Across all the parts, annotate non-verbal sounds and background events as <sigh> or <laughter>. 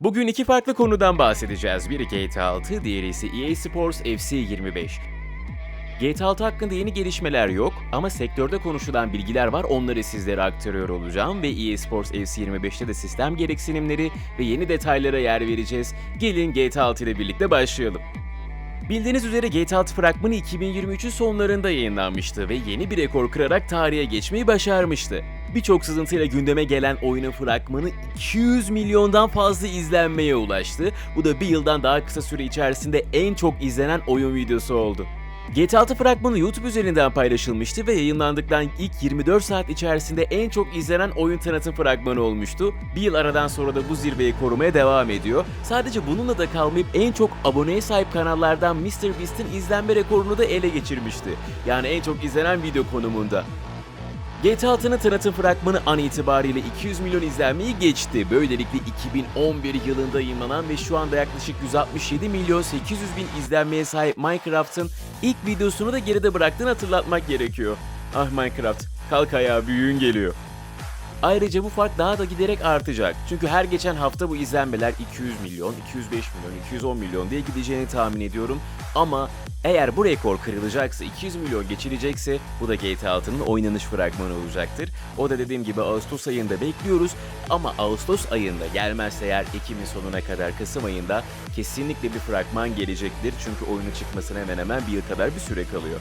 Bugün iki farklı konudan bahsedeceğiz. Biri GTA 6, diğeri ise EA Sports FC 25. GTA 6 hakkında yeni gelişmeler yok ama sektörde konuşulan bilgiler var onları sizlere aktarıyor olacağım ve EA Sports FC 25'te de sistem gereksinimleri ve yeni detaylara yer vereceğiz. Gelin GTA 6 ile birlikte başlayalım. Bildiğiniz üzere GTA 6 fragmanı 2023'ün sonlarında yayınlanmıştı ve yeni bir rekor kırarak tarihe geçmeyi başarmıştı. Birçok sızıntıyla gündeme gelen oyunun fragmanı 200 milyondan fazla izlenmeye ulaştı. Bu da bir yıldan daha kısa süre içerisinde en çok izlenen oyun videosu oldu. GTA 6 fragmanı YouTube üzerinden paylaşılmıştı ve yayınlandıktan ilk 24 saat içerisinde en çok izlenen oyun tanıtım fragmanı olmuştu. Bir yıl aradan sonra da bu zirveyi korumaya devam ediyor. Sadece bununla da kalmayıp en çok aboneye sahip kanallardan MrBeast'in izlenme rekorunu da ele geçirmişti. Yani en çok izlenen video konumunda. GTA 6'nın tanıtım fragmanı an itibariyle 200 milyon izlenmeyi geçti. Böylelikle 2011 yılında yayınlanan ve şu anda yaklaşık 167 milyon 800 bin izlenmeye sahip Minecraft'ın ilk videosunu da geride bıraktığını hatırlatmak gerekiyor. Ah Minecraft, kalk ayağa büyüğün geliyor. Ayrıca bu fark daha da giderek artacak. Çünkü her geçen hafta bu izlenmeler 200 milyon, 205 milyon, 210 milyon diye gideceğini tahmin ediyorum. Ama eğer bu rekor kırılacaksa, 200 milyon geçilecekse bu da GTA 6'nın oynanış fragmanı olacaktır. O da dediğim gibi Ağustos ayında bekliyoruz ama Ağustos ayında gelmezse eğer Ekim'in sonuna kadar Kasım ayında kesinlikle bir fragman gelecektir. Çünkü oyunun çıkmasına hemen hemen bir yıl kadar bir süre kalıyor.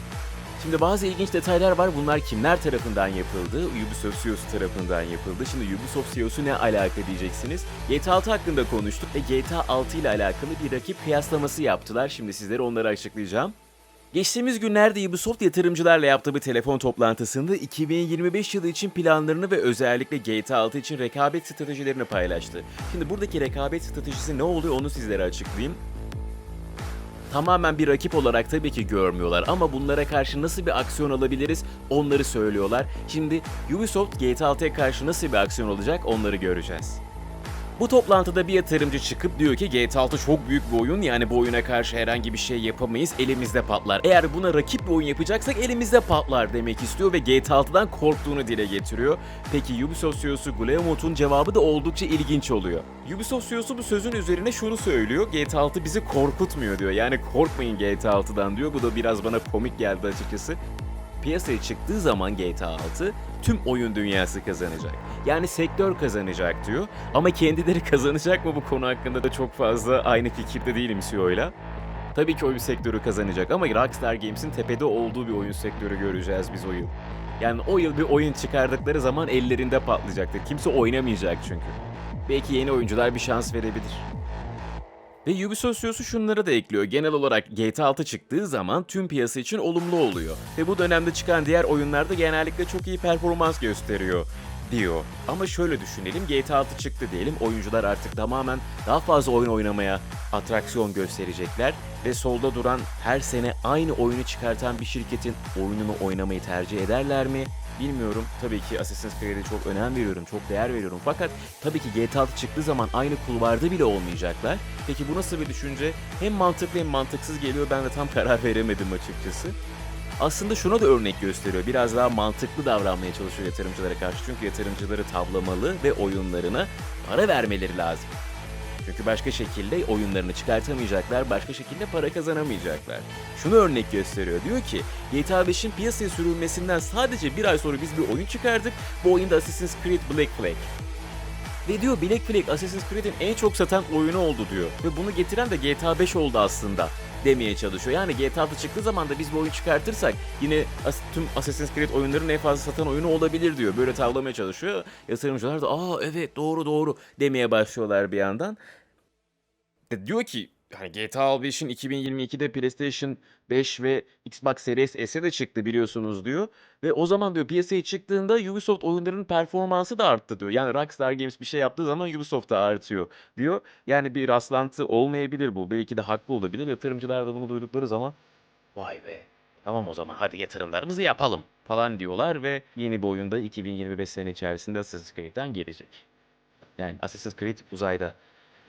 Şimdi bazı ilginç detaylar var. Bunlar kimler tarafından yapıldı? Ubisoft CEO'su tarafından yapıldı. Şimdi Ubisoft CEO'su ne alaka diyeceksiniz. GTA 6 hakkında konuştuk ve GTA 6 ile alakalı bir rakip kıyaslaması yaptılar. Şimdi sizlere onları açıklayacağım. Geçtiğimiz günlerde Ubisoft yatırımcılarla yaptığı bir telefon toplantısında 2025 yılı için planlarını ve özellikle GTA 6 için rekabet stratejilerini paylaştı. Şimdi buradaki rekabet stratejisi ne oluyor onu sizlere açıklayayım tamamen bir rakip olarak tabii ki görmüyorlar ama bunlara karşı nasıl bir aksiyon alabiliriz onları söylüyorlar. Şimdi Ubisoft GTA 6'ya karşı nasıl bir aksiyon olacak onları göreceğiz. Bu toplantıda bir yatırımcı çıkıp diyor ki GTA 6 çok büyük bir oyun yani bu oyuna karşı herhangi bir şey yapamayız elimizde patlar. Eğer buna rakip bir oyun yapacaksak elimizde patlar demek istiyor ve GTA 6'dan korktuğunu dile getiriyor. Peki Ubisoft CEO'su Guillemot'un cevabı da oldukça ilginç oluyor. Ubisoft CEO'su bu sözün üzerine şunu söylüyor. GTA 6 bizi korkutmuyor diyor. Yani korkmayın GTA 6'dan diyor. Bu da biraz bana komik geldi açıkçası piyasaya çıktığı zaman GTA 6 tüm oyun dünyası kazanacak. Yani sektör kazanacak diyor. Ama kendileri <laughs> kazanacak mı bu konu hakkında da çok fazla aynı fikirde değilim CEO'yla. Tabii ki oyun sektörü kazanacak ama Rockstar Games'in tepede olduğu bir oyun sektörü göreceğiz biz o yıl. Yani o yıl bir oyun çıkardıkları zaman ellerinde patlayacaktır. Kimse oynamayacak çünkü. Belki yeni oyuncular bir şans verebilir. Ve Ubisoft CEO'su şunları da ekliyor. Genel olarak GTA 6 çıktığı zaman tüm piyasa için olumlu oluyor. Ve bu dönemde çıkan diğer oyunlarda genellikle çok iyi performans gösteriyor diyor. Ama şöyle düşünelim GTA 6 çıktı diyelim oyuncular artık tamamen daha fazla oyun oynamaya atraksiyon gösterecekler ve solda duran her sene aynı oyunu çıkartan bir şirketin oyununu oynamayı tercih ederler mi? Bilmiyorum. Tabii ki Assassin's Creed'e çok önem veriyorum, çok değer veriyorum. Fakat tabii ki GTA 6 çıktığı zaman aynı kulvarda bile olmayacaklar. Peki bu nasıl bir düşünce? Hem mantıklı hem mantıksız geliyor. Ben de tam <laughs> karar veremedim açıkçası. Aslında şuna da örnek gösteriyor. Biraz daha mantıklı davranmaya çalışıyor yatırımcılara karşı. Çünkü yatırımcıları tavlamalı ve oyunlarına para vermeleri lazım. Çünkü başka şekilde oyunlarını çıkartamayacaklar, başka şekilde para kazanamayacaklar. Şunu örnek gösteriyor. Diyor ki GTA 5'in piyasaya sürülmesinden sadece bir ay sonra biz bir oyun çıkardık. Bu oyunda Assassin's Creed Black Flag. Ve diyor Black Flag Assassin's Creed'in en çok satan oyunu oldu diyor. Ve bunu getiren de GTA 5 oldu aslında demeye çalışıyor. Yani GTA 6 çıktığı zaman da biz bir oyun çıkartırsak yine as- tüm Assassin's Creed oyunların en fazla satan oyunu olabilir diyor. Böyle tavlamaya çalışıyor. Yatırımcılar da aa evet doğru doğru demeye başlıyorlar bir yandan. De diyor ki hani GTA 5'in 2022'de PlayStation 5 ve Xbox Series S'e de çıktı biliyorsunuz diyor. Ve o zaman diyor piyasaya çıktığında Ubisoft oyunlarının performansı da arttı diyor. Yani Rockstar Games bir şey yaptığı zaman Ubisoft da artıyor diyor. Yani bir rastlantı olmayabilir bu. Belki de haklı olabilir. Yatırımcılar da bunu duydukları zaman vay be tamam o zaman hadi yatırımlarımızı yapalım falan diyorlar ve yeni bir oyunda 2025 sene içerisinde Assassin's Creed'den gelecek. Yani Assassin's Creed uzayda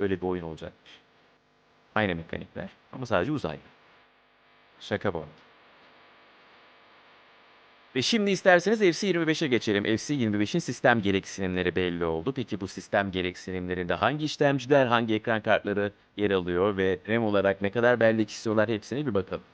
böyle bir oyun olacakmış. Aynı mekanikler ama sadece uzayda. Şaka bu. Ve şimdi isterseniz FC25'e geçelim. FC25'in sistem gereksinimleri belli oldu. Peki bu sistem gereksinimlerinde hangi işlemciler, hangi ekran kartları yer alıyor ve RAM olarak ne kadar bellek istiyorlar hepsine bir bakalım.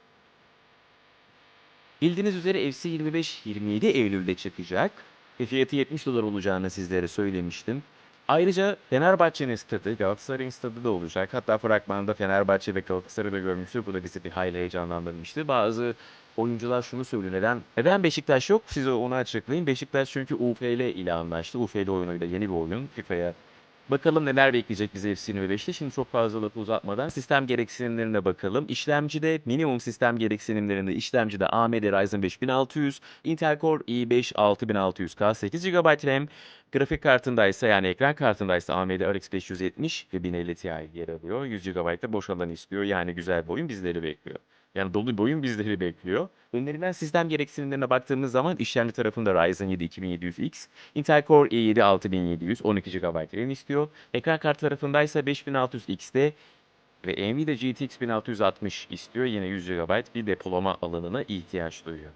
Bildiğiniz üzere FC25 27 Eylül'de çıkacak ve fiyatı 70 dolar olacağını sizlere söylemiştim. Ayrıca Fenerbahçe'nin stadı, Galatasaray'ın stadı da olacak. Hatta fragmanda Fenerbahçe ve Galatasaray'ı da görmüştük. Bu da bizi bir hayli heyecanlandırmıştı. Bazı oyuncular şunu söylüyor. Neden? Neden Beşiktaş yok? Size onu açıklayayım. Beşiktaş çünkü UFL ile anlaştı. UFL oyunuyla yeni bir oyun FIFA'ya Bakalım neler bekleyecek bizi FC 25'te. Şimdi çok fazla lafı uzatmadan sistem gereksinimlerine bakalım. İşlemcide minimum sistem gereksinimlerinde işlemcide AMD Ryzen 5600, Intel Core i5 6600K 8 GB RAM, grafik kartındaysa yani ekran kartındaysa AMD RX 570 ve 1050 Ti yer alıyor. 100 GB da boş alan istiyor. Yani güzel bir oyun bizleri bekliyor. Yani dolu bir oyun bizleri bekliyor. Önerilen sistem gereksinimlerine baktığımız zaman işlemci tarafında Ryzen 7 2700X, Intel Core i7 6700 12 GB RAM istiyor. Ekran kartı tarafındaysa 5600X'de ve Nvidia GTX 1660 istiyor. Yine 100 GB bir depolama alanına ihtiyaç duyuyor.